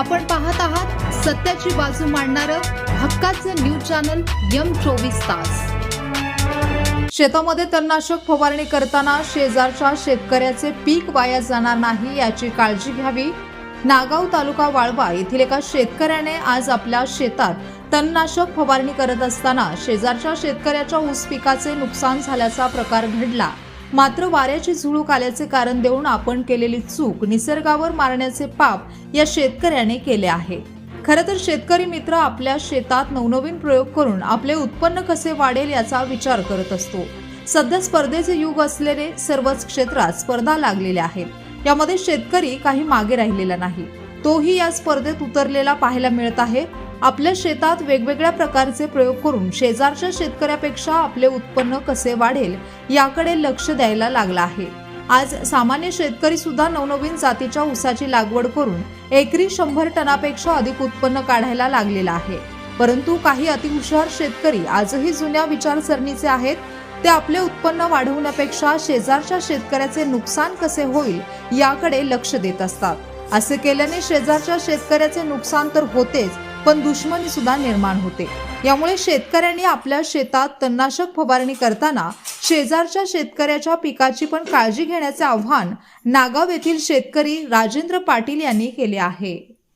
आपण पाहत आहात सत्याची बाजू मांडणारं हक्काचं न्यूज चॅनल यम चोवीस तास. शेतामध्ये तणनाशक फवारणी करताना शेजारच्या शेतकऱ्याचे पीक वाया जाणार नाही याची काळजी घ्यावी. नागाव तालुका वाळवा येथील एका शेतकऱ्याने आज आपल्या शेतात तणनाशक फवारणी करत असताना शेजारच्या शेतकऱ्याच्या ऊस पिकाचे नुकसान झाल्याचा प्रकार घडला. मात्र वाऱ्याची झुळूक आल्याचे कारण देऊन आपण केलेली चूक निसर्गावर मारण्याचे पाप या शेतकऱ्याने केले आहे. खरं तर शेतकरी मित्र आपल्या शेतात नवनवीन प्रयोग करून आपले उत्पन्न कसे वाढेल याचा विचार करत असतो. सध्या स्पर्धेचे युग असलेले सर्वच क्षेत्रात स्पर्धा लागलेल्या आहेत. यामध्ये शेतकरी काही मागे राहिलेला नाही. तोही या स्पर्धेत उतरलेला पाहायला मिळत आहे. आपल्या शेतात वेगवेगळ्या प्रकारचे प्रयोग करून शेजारच्या शेतकऱ्यापेक्षा आपले उत्पन्न कसे वाढेल याकडे लक्ष द्यायला लागला आहे. आज सामान्य शेतकरी सुद्धा नवनवीन जातीच्या ऊसाची लागवड करून एकरी शंभर टनापेक्षा अधिक उत्पन्न काढायला लागलेला आहे. परंतु काही अतिहुशार शेतकरी आजही जुन्या विचारसरणीचे आहेत. ते आपले उत्पन्न वाढवण्यापेक्षा शेजारच्या शेतकऱ्याचे नुकसान कसे होईल याकडे लक्ष देत असतात. असे केल्याने शेजारच्या शेतकऱ्याचे नुकसान तर होतेच पण दुश्मनी सुद्धा निर्माण होते. यामुळे शेतकऱ्यांनी आपल्या शेतात तणनाशक फवारणी करताना शेजारच्या शेतकऱ्याच्या पिकाची पण काळजी घेण्याचे आव्हान नागाव येथील शेतकरी राजेंद्र पाटील यांनी केले आहे.